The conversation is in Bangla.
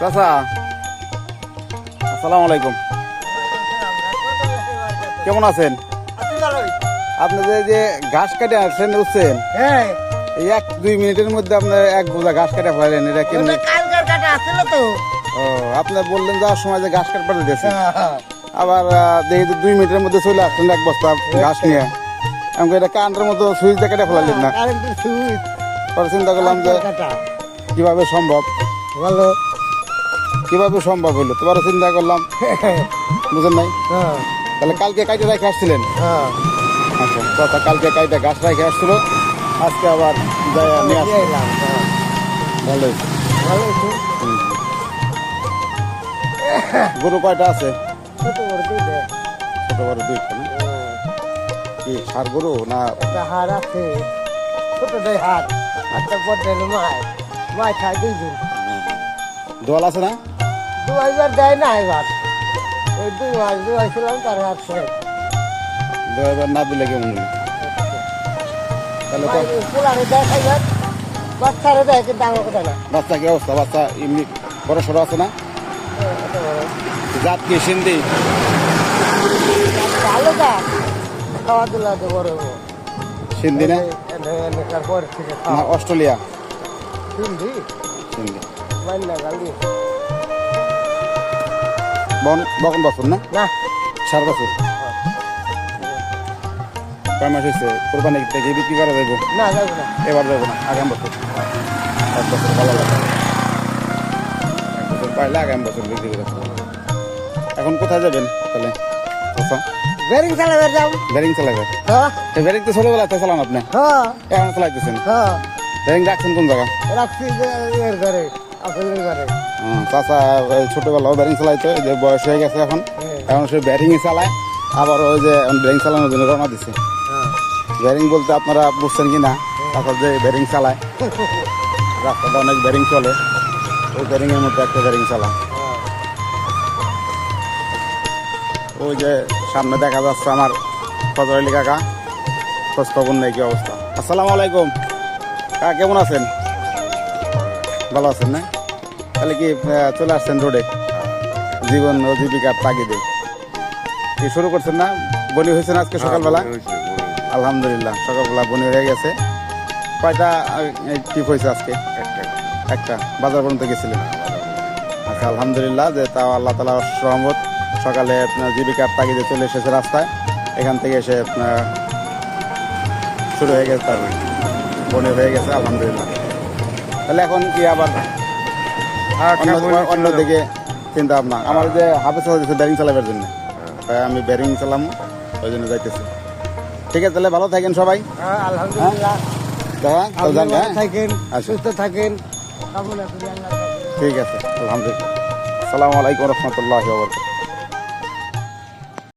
চাচা আসসালামু আলাইকুম। কেমন আছেন? আপনি যে যে ঘাস কাটে আসছেন বুঝছেন হ্যাঁ। এই এক দুই মিনিটের মধ্যে আপনার এক বোঝা ঘাস কাটে ফেলেন এটা কেমনি? তো। ও আপনি বললেন যাওয়ার সময় যে ঘাস কাট পাঠিয়ে দিয়েছেন আবার দেখি দুই মিনিটের মধ্যে চলে আসছেন এক বস্তা ঘাস নিয়ে। আমাকে এটা কান্ডের মতো সুইচ দিয়ে কেটে ফেলালেন না? সুইচ। পরে চিন্তা করলাম যে কীভাবে সম্ভব? ভালো। কীভাবে সম্ভব হলো তোমার চিন্তা করলাম। বুঝেন নাই? হ্যাঁ। তাহলে কালকে কাইটে রেখে আসছিলেন? হ্যাঁ। আচ্ছা কালকে কাইটে গাছ রেখে আসছিল। আজকে আবার নিয়ে। ভালো ভালো গরু কয়টা আছে? ছোট বড় দুইটা। ছোট বড় দুইটা না? হ্যাঁ। কি সার গরু না? একটা হার আছে। ছোটটাই হার একটা বড় মায় মায় খায় দুইজন। দোয়াল আছে না? দু হাজার দেয় না এবার। ওই দুই মাস দু ছিলাম তার হাত ছেড়ে দু হাজার না দিলে কেমন হলো? তাহলে তো পোলারে দেয় খাইবার বাচ্চারে দেয় কিন্তু আমার কথা না। বাচ্চা কি অবস্থা? বাচ্চা এমনি বড় সড়ো আছে না। জাত কি সিন্ধি? ভালো যা খাওয়া দিলা তো বড়। সিন্ধি না? অস্ট্রেলিয়া। হিন্দি সিন্ধি। মান্না গালি। বন বকন বছর না? না। সার বছর। কয় মাস হয়েছে কোরবানি থেকে বিক্রি করা যাইব? না এবার যাব না আগাম বছর। এক বছর ভালো লাগে। এক বছর পাইলে আগাম বছর বিক্রি করে এখন কোথায় যাবেন তাহলে? আচ্ছা। বেরিং চালাবে যাও ব্যারিং চালাবে হ্যাঁ তো ছোটবেলাতে চালান আপনি। হ্যাঁ এখন চালাইতেছেন? হ্যাঁ ব্যারিং রাখছেন কোন জায়গা? রাখছি ঘরে। চাচা ওই ছোটবেলাও ব্যারিং চালাইতো যে বয়স হয়ে গেছে এখন। হ্যাঁ। এখন সে ব্যারিং চালায় আবার ওই যে ব্যারিং চালানোর জন্য রওনা দিছে। হ্যাঁ। ব্যারিং বলতে আপনারা বুঝছেন কি না? তারপর যে ব্যারিং চালায় রাস্তাটা অনেক ব্যারিং চলে। ওই ব্যারিং এর মধ্যে একটা ব্যারিং চালায়। ওই যে সামনে দেখা যাচ্ছে আমার ফজর আলী কাকা। খোঁজ খবর নেই কি অবস্থা। আসসালামু আলাইকুম। কাকা কেমন আছেন? ভালো আছেন না? তাহলে কি চলে আসছেন রোডে? জীবন ও জীবিকার তাগিদে। কি শুরু করছেন না? বলি হয়েছে না আজকে সকালবেলা? আলহামদুলিল্লাহ সকালবেলা বনি হয়ে গেছে। কয়টা টিপ হয়েছে আজকে? একটা। বাজার পর্যন্ত গেছিলেন? আচ্ছা আলহামদুলিল্লাহ যে তাও আল্লাহ তালা সহমত সকালে আপনার জীবিকার তাগিদে চলে এসেছে রাস্তায়। এখান থেকে এসে আপনার শুরু হয়ে গেছে তার। বনি হয়ে গেছে আলহামদুলিল্লাহ। তাহলে এখন কি আবার অন্য- অন্যদিকে চিন্তা ভাবনা। আমার যে হাফেজ দিচ্ছে ব্যারিং চালাবার জন্য। তাই আমি ব্যারিং চালাম ওই জন্য যাইতেছি। ঠিক আছে তাহলে ভালো থাকেন সবাই। হ্যাঁ আলহামদুলিল্লাহ। হ্যাঁ? থাকেন আচ্ছা। সুস্থ থাকেন। ঠিক আছে আলহামদুলিল্লাহ। আসসালামু আলাইকুম রহমতুল্লাহ